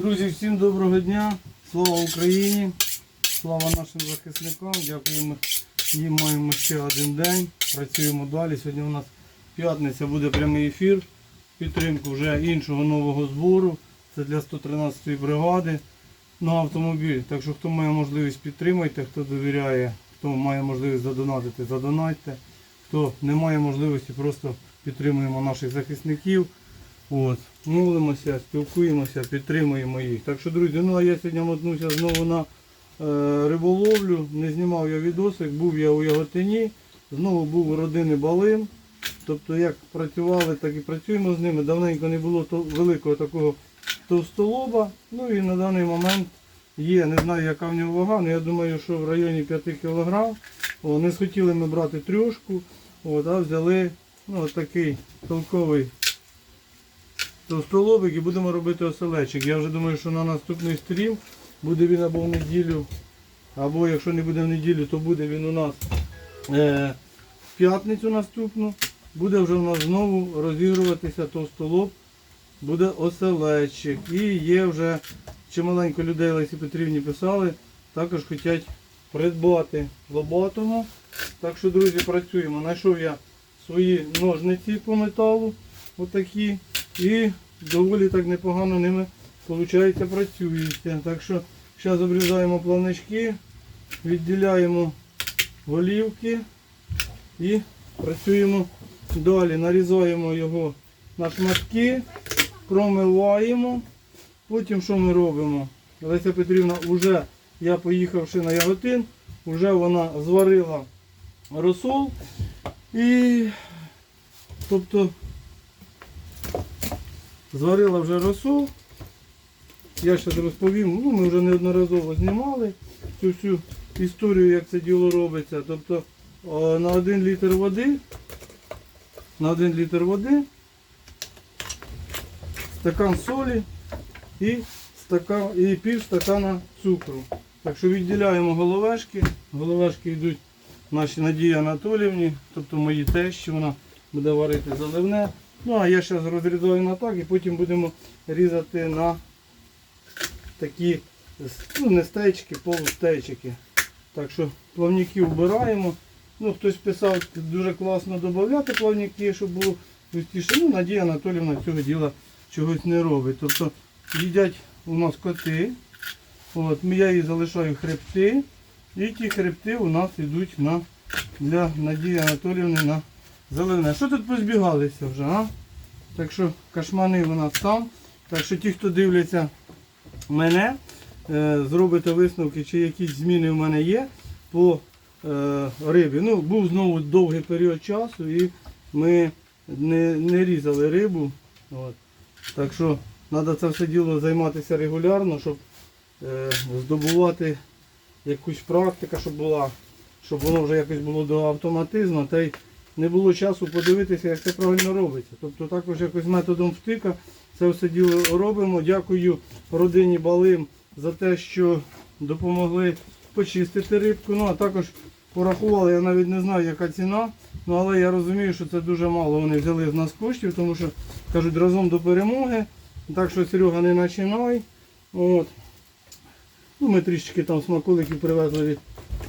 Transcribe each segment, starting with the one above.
Друзі, всім доброго дня. Слава Україні! Слава нашим захисникам. Дякуємо. Їм маємо ще один день. Працюємо далі. Сьогодні у нас п'ятниця буде прямий ефір. Підтримку вже іншого нового збору. Це для 113-ї бригади на автомобіль. Так що хто має можливість підтримайте, хто довіряє, хто має можливість задонатити, задонатьте. Хто не має можливості, просто підтримуємо наших захисників. От, молимося, спілкуємося, підтримуємо їх. Так що, друзі, ну а я сьогодні мотнуся знову на е, риболовлю. Не знімав я відосик, був я у Яготині, знову був у родини Балим. Тобто як працювали, так і працюємо з ними. Давненько не було то, великого такого товстолоба. Ну і на даний момент є, не знаю яка в нього вага, але я думаю, що в районі 5 кг. Не схотіли ми брати трьошку, от, а взяли ну, такий толковий товстолобик і будемо робити оселечик. Я вже думаю, що на наступний стрім буде він або в неділю, або якщо не буде в неділю, то буде він у нас е, в п'ятницю наступну. Буде вже у нас знову розігруватися товстолоб, буде оселечик. І є вже чималенько людей Лесі Петрівні писали, також хочуть придбати лоботому. Так що, друзі, працюємо. Знайшов я свої ножниці по металу. Отакі. І доволі так непогано ними виходить працюється. Так що зараз обрізаємо плавнички, відділяємо голівки і працюємо далі. Нарізаємо його на шматки, промиваємо. Потім що ми робимо? Леся Петрівна вже, я поїхавши на яготин, вже вона зварила розсол. І тобто зварила вже росу. Я зараз розповім, ну ми вже неодноразово знімали цю всю історію, як це діло робиться. Тобто на 1 літр води, на 1 літр води, стакан солі і, стакан, і пів стакана цукру. Так що відділяємо головешки. Головешки йдуть наші Надії Анатоліївні, тобто мої тещі, вона буде варити заливне. Ну а я зараз розрізаю на так і потім будемо різати на такі ну, не стейчики, полустейчики. Так що плавники вбираємо. Ну, Хтось писав, дуже класно додати плавники, щоб було густіше. Ну, Надія Анатоліївна цього діла чогось не робить. Тобто їдять у нас коти. От, Я їй залишаю хребти. І ті хребти у нас йдуть на, для Надії Анатоліївни на Зелене. Що тут позбігалися вже, а? Так що кашмани у нас там. Так що ті, хто дивляться мене, е, зробите висновки, чи якісь зміни в мене є по е, рибі. Ну, був знову довгий період часу і ми не, не різали рибу. От. Так що треба це все діло займатися регулярно, щоб е, здобувати якусь практику, щоб була, щоб воно вже якось було до автоматизму. Та й не було часу подивитися, як це правильно робиться. Тобто також якось методом втика це все діло робимо. Дякую родині Балим за те, що допомогли почистити рибку. Ну а також порахували, я навіть не знаю, яка ціна, ну але я розумію, що це дуже мало вони взяли з нас коштів, тому що кажуть разом до перемоги. Так що Серега не починай. От. Ну, Ми трішечки там смаколиків привезли від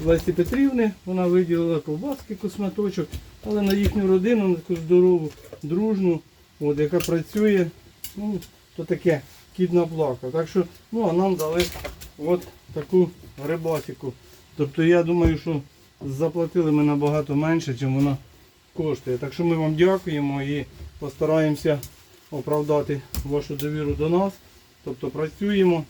Лесі Петрівни. Вона виділила ковбаски, косметочок, але на їхню родину, на таку здорову, дружну, от, яка працює, ну, то таке кіт наплакав. Так що, ну, а нам дали от таку рибасику. Тобто я думаю, що заплатили ми набагато менше, ніж вона коштує. Так що ми вам дякуємо і постараємося оправдати вашу довіру до нас. Тобто працюємо.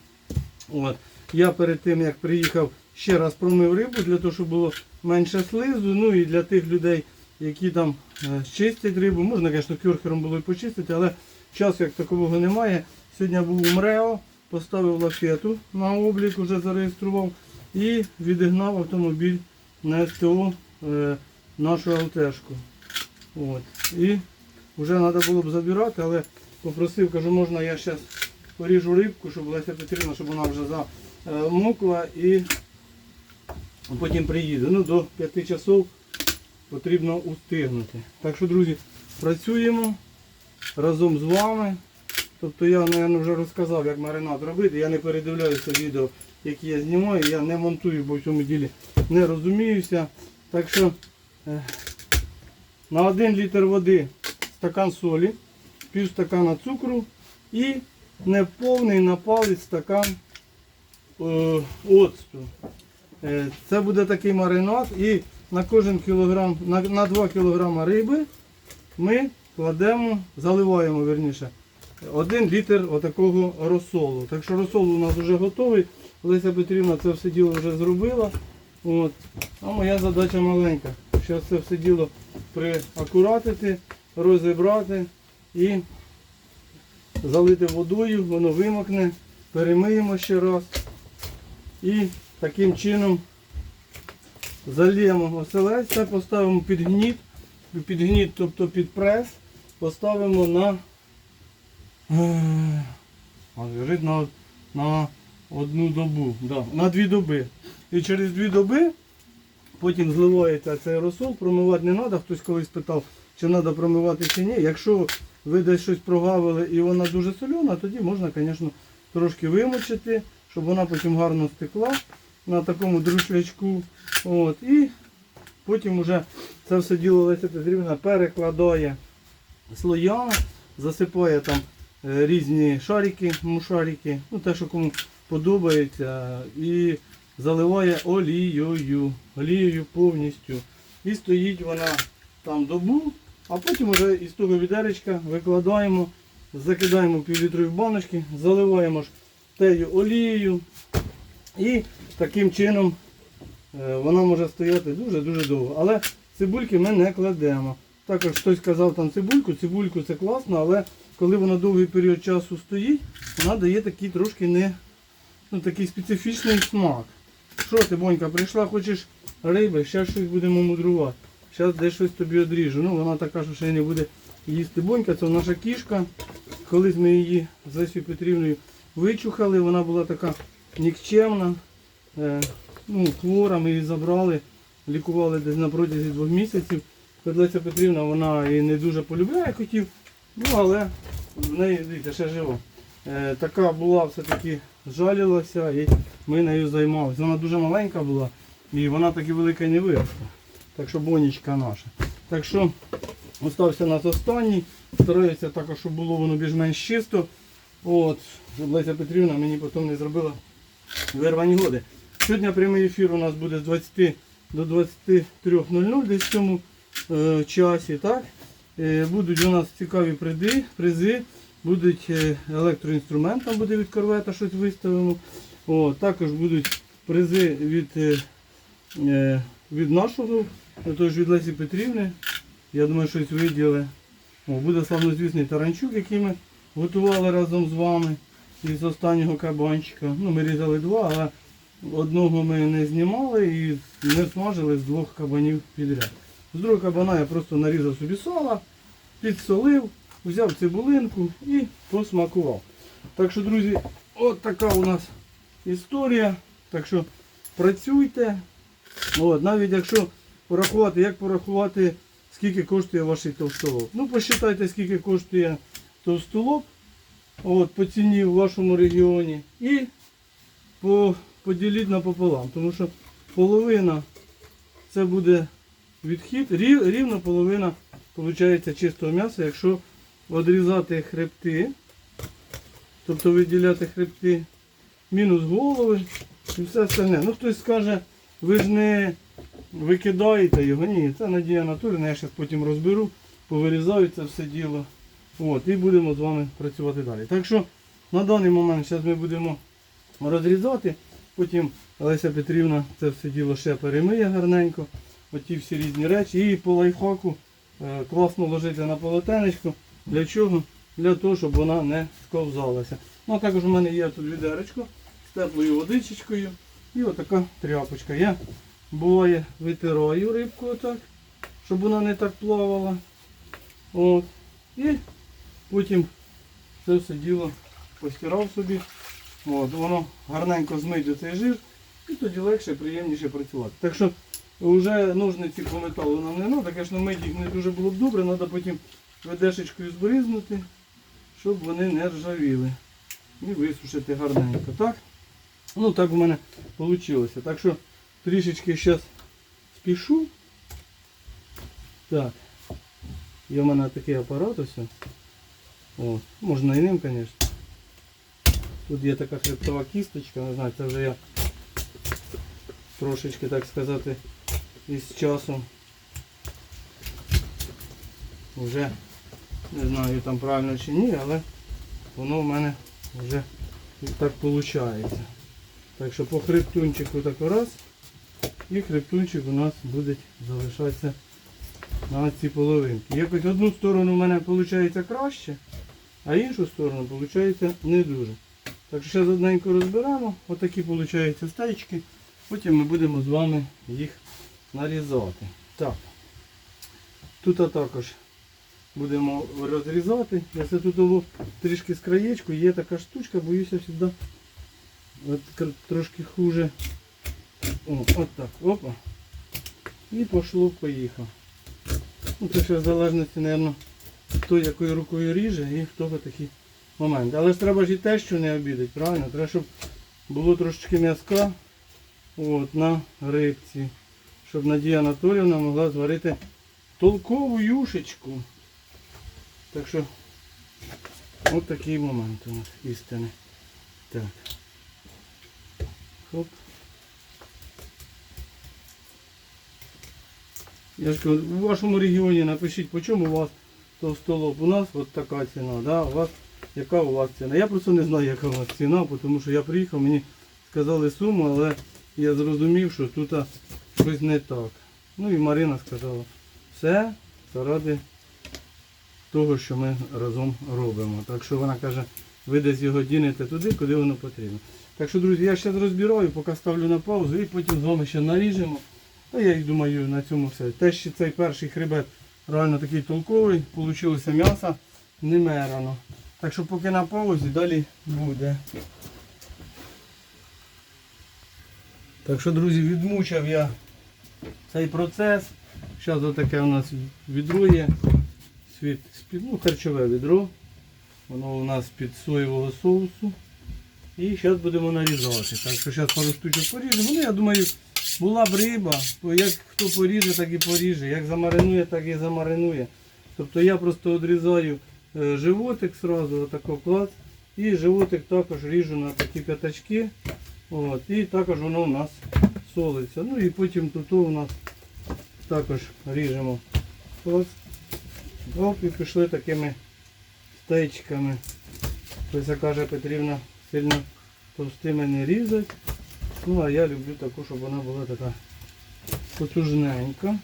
От. Я перед тим як приїхав ще раз промив рибу, для того, щоб було менше слизу. Ну і для тих людей, які там е, чистять рибу. Можна, звісно, кюрхером було і почистити, але часу як такового немає. Сьогодні був у МРЕО, поставив лафету на облік, вже зареєстрував і відігнав автомобіль на СТО е, нашу ЛТшку. От. І вже треба було б забирати, але попросив, кажу, можна я зараз поріжу рибку, щоб Леся Петрівна, щоб вона вже замокла і потім приїде. Ну, до 5 часов потрібно устигнути. Так що, друзі, працюємо разом з вами. Тобто я, мабуть, вже розказав, як маринад робити. Я не передивляюся відео, які я знімаю, я не монтую, бо в цьому ділі не розуміюся. Так що е, на 1 літр води стакан солі, пів стакана цукру і неповний на палець стакан е, оцту. Е, Це буде такий маринад і на кожен кілограм, на, на 2 кг риби ми кладемо, заливаємо верніше, 1 літр отакого розсолу. Так що розсол у нас вже готовий. Леся Петрівна це все діло вже зробила. От. А моя задача маленька. Зараз це все діло приакуратити, розібрати і залити водою, воно вимокне, перемиємо ще раз. І таким чином заліємо оселедць, це поставимо під гніт, під гніт, тобто під прес, поставимо на, е, на, на одну добу, да, на дві доби. І через дві доби потім зливається цей розсол, промивати не треба. Хтось колись питав, чи треба промивати чи ні. Якщо ви десь щось прогавили і вона дуже солена, тоді можна, звісно, трошки вимочити, щоб вона потім гарно стекла на такому друшлячку. От, і потім вже це все діло Леся Петрівна перекладає слоями, засипає там е, різні шарики, мушарики, ну те, що кому подобається, і заливає олією, олією повністю. І стоїть вона там добу, а потім вже із того відеречка викладаємо, закидаємо півлітрові баночки, заливаємо ж тею олією. І таким чином е, вона може стояти дуже-дуже довго. Але цибульки ми не кладемо. Також хтось казав там цибульку, цибульку це класно, але коли вона довгий період часу стоїть, вона дає такий трошки не, ну, такий специфічний смак. Що ти, Бонька, прийшла, хочеш риби, ще щось будемо мудрувати. Зараз десь щось тобі одріжу. Ну, вона така, що ще не буде їсти. Бонька, це наша кішка. Колись ми її з Лесією Петрівною вичухали, вона була така нікчемна, е, ну, хвора, ми її забрали, лікували десь на протязі двох місяців. Леся Петрівна вона і не дуже полюбляє котів, ну але в неї, дивіться, ще жива. Е, така була, все-таки жалілася і ми нею займалися. Вона дуже маленька була і вона таки велика не виросла. Так що бонічка наша. Так що остався нас останній. Стараюся також, щоб було воно більш-менш чисто. От, Леся Петрівна мені потім не зробила вирвані годи. Сьогодні прямий ефір у нас буде з 20 до 23.00 десь в цьому е, часі. Так? Е, будуть у нас цікаві призи, призи будуть е, електроінструмент, там буде від корвета щось виставимо. О, також будуть призи від, е, е, від нашого, тож від Лесі Петрівни. Я думаю, щось виділи. О, буде славнозвісний таранчук, який ми готували разом з вами із останнього кабанчика. Ну, ми різали два, але одного ми не знімали і не смажили з двох кабанів підряд. З другого кабана я просто нарізав собі сала, підсолив, взяв цибулинку і посмакував. Так що, друзі, от така у нас історія. Так що працюйте. От, навіть якщо порахувати, як порахувати, скільки коштує ваш товстолоб. Ну, посчитайте, скільки коштує товстолоб от, по ціні в вашому регіоні. І по, поділіть напополам. Тому що половина це буде відхід, рів, рівно половина виходить чистого м'яса, якщо відрізати хребти, тобто виділяти хребти, мінус голови і все остальне. Ну хтось скаже, ви ж не викидаєте його. Ні, це Надія Анатоліївна, я зараз потім розберу, повирізаю це все діло. От, і будемо з вами працювати далі. Так що на даний момент зараз ми будемо розрізати. Потім Олеся Петрівна це все діло ще перемиє гарненько. Оті всі різні речі. І по лайфхаку е, класно ложити на полотенечко. Для чого? Для того, щоб вона не сковзалася. Ну а також у мене є тут відеречко з теплою водичечкою і отака тряпочка. Я буває витираю рибку отак, щоб вона не так плавала. От. І потім це все діло постирав собі. От, воно гарненько змить цей жир і тоді легше, приємніше працювати. Так що вже ножниці по металу нам не треба, звісно, мити їх не дуже було б добре, треба потім ведешечкою збризнути, щоб вони не ржавіли. І висушити гарненько. Так? Ну так в мене вийшло. Так що трішечки зараз спішу. Так. Є в мене такий апарат ось. О, можна і ним, звісно. Тут є така хребтова кісточка, не знаю, це вже я трошечки, так сказати, із часом. Вже не знаю там правильно чи ні, але воно в мене вже так виходить. Так що по хребтунчику так раз. І хребтунчик у нас буде залишатися на цій половинці. Якось одну сторону в мене виходить краще, а іншу сторону виходить не дуже. Так що зараз одненько розберемо. Отакі виходять стейчки. Потім ми будемо з вами їх нарізати. Так. Тут також будемо розрізати. Я це тут трішки з краєчку. Є така штучка, боюся завжди от, трошки хуже. О, от так. Опа. І пошло, поїхав. Ну, це ще в залежності, мабуть, хто якою рукою ріже і хто в такі моменти. Але ж треба ж і те, що не обідати, правильно? Треба, щоб було трошечки м'язка от, на рибці. Щоб Надія Анатоліївна могла зварити толкову юшечку. Так що от такий момент у нас істини. Так. Хоп. Я ж кажу, у вашому регіоні напишіть, по чому у вас товстолоб. У нас от така ціна, да? у вас, яка у вас ціна. Я просто не знаю, яка у вас ціна, тому що я приїхав, мені сказали суму, але я зрозумів, що тут щось не так. Ну і Марина сказала, все заради того, що ми разом робимо. Так що вона каже, ви десь його дінете туди, куди воно потрібно. Так що, друзі, я зараз розбираю, поки ставлю на паузу і потім з вами ще наріжемо. А я і думаю, на цьому все. Те, що цей перший хребет реально такий толковий, получилося м'ясо немерано. Так що поки на паузі, далі буде. Так що, друзі, відмучав я цей процес. Зараз отаке у нас відро є. Світ, ну, харчове відро. Воно у нас під соєвого соусу. І зараз будемо нарізати. Так що зараз пару штучок поріжемо. Ну, я думаю, була б риба, то як хто поріже, так і поріже. Як замаринує, так і замаринує. Тобто я просто відрізаю е, животик сразу, отако клац. І животик також ріжу на такі п'ятачки. От, і також воно у нас солиться. Ну і потім тут у нас також ріжемо. Клац. Оп, і пішли такими стейчками. Ось каже Петрівна, сильно товстими не різать. Ну а я люблю таку, щоб вона була така потужненька.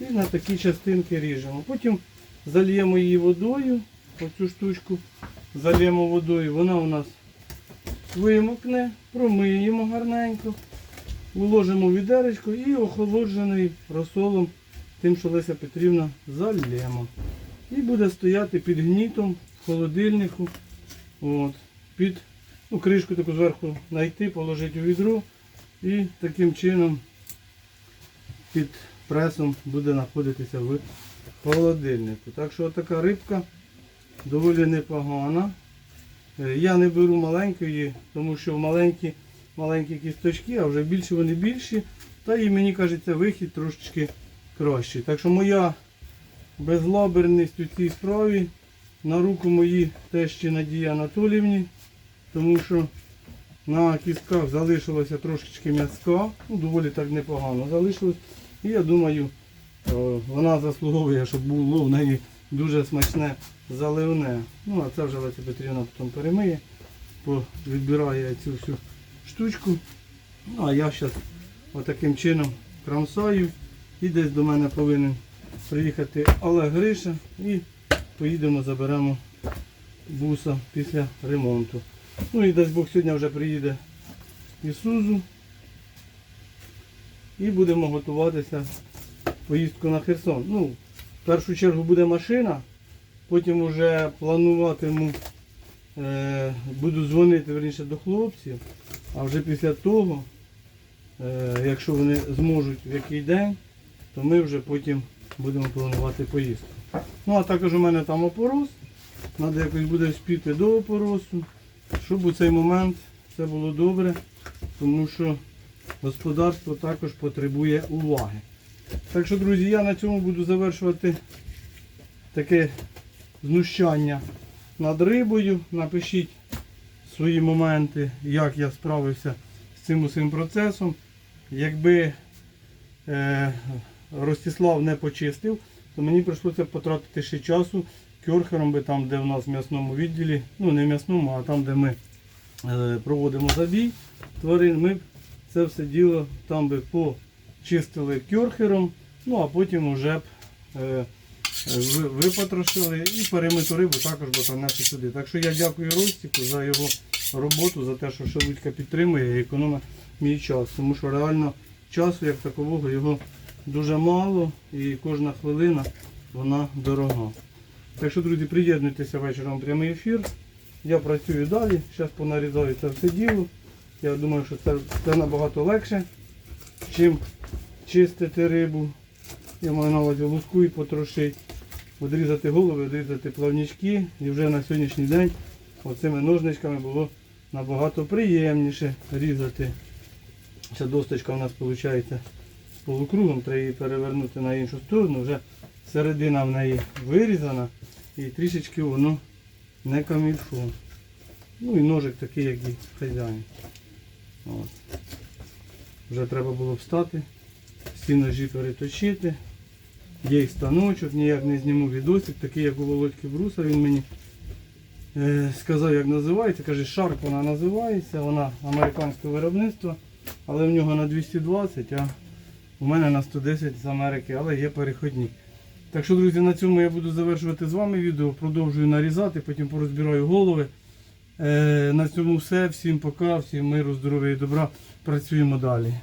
І на такі частинки ріжемо. Потім зальємо її водою, оцю штучку зальємо водою, вона у нас вимокне, промиємо гарненько, уложимо відеречко і охолоджений розсолом тим, що Леся Петрівна зальємо. І буде стояти під гнітом холодильнику. От, під ну, кришку таку зверху знайти, положити у відро і таким чином під пресом буде знаходитися в холодильнику. Так що така рибка доволі непогана. Е, Я не беру маленької, тому що маленькі, маленькі кісточки, а вже більше вони більші. Та і мені кажеться вихід трошечки кращий. Так що моя безлаберність у цій справі на руку мої тещі Надії Анатоліївні, тому що на кістках залишилося трошечки м'язка, ну, доволі так непогано залишилось. І я думаю, вона заслуговує, щоб було в неї дуже смачне заливне. Ну, а це вже Леся Петрівна потім перемиє, відбирає цю всю штучку. Ну, а я зараз отаким чином крамсаю. І десь до мене повинен приїхати Олег Гриша і поїдемо, заберемо буса після ремонту. Ну і дасть Бог сьогодні вже приїде Ісузу. І будемо готуватися поїздку на Херсон. Ну, в першу чергу буде машина, потім вже плануватиму, е, буду дзвонити верніше до хлопців, а вже після того, е, якщо вони зможуть в який день, то ми вже потім будемо планувати поїздку. Ну а також у мене там опорос Треба якось буде вспіти до опоросу, щоб у цей момент все було добре, тому що господарство також потребує уваги. Так що, друзі, я на цьому буду завершувати таке знущання над рибою. Напишіть свої моменти, як я справився з цим усім процесом. Якби е, Ростислав не почистив, то мені прийшлося потратити ще часу кьорхером би там, де в нас в м'ясному відділі, ну не в м'ясному, а там, де ми е, проводимо забій тварин, ми б це все діло там би почистили кьорхером, ну а потім вже б е, випотрошили і перемиту рибу також би принесли сюди. Так що я дякую Ростіку за його роботу, за те, що Шелудька підтримує і економить мій час. Тому що реально часу як такового його дуже мало і кожна хвилина вона дорога. Так що, друзі, приєднуйтеся вечором в прямий ефір. Я працюю далі, зараз понарізаю це все діло. Я думаю, що це, це набагато легше, чим чистити рибу. Я маю на увазі луску і потрошити, відрізати голови, відрізати плавнички. І вже на сьогоднішній день оцими ножничками було набагато приємніше різати. Ця досточка у нас виходить з полукругом, треба її перевернути на іншу сторону. Вже середина в неї вирізана і трішечки воно не камільфо. Ну і ножик такий, як і хазяїн. От. Вже треба було встати, всі ножі переточити. Є й станочок, ніяк не зніму відосик, такий як у Володьки Бруса, він мені е, сказав, як називається. Каже, Shark вона називається, вона американського виробництва, але в нього на 220, а у мене на 110 з Америки, але є перехідні. Так що, друзі, на цьому я буду завершувати з вами відео. Продовжую нарізати, потім порозбираю голови. Е, на цьому все. Всім пока, всім миру, здоров'я і добра. Працюємо далі.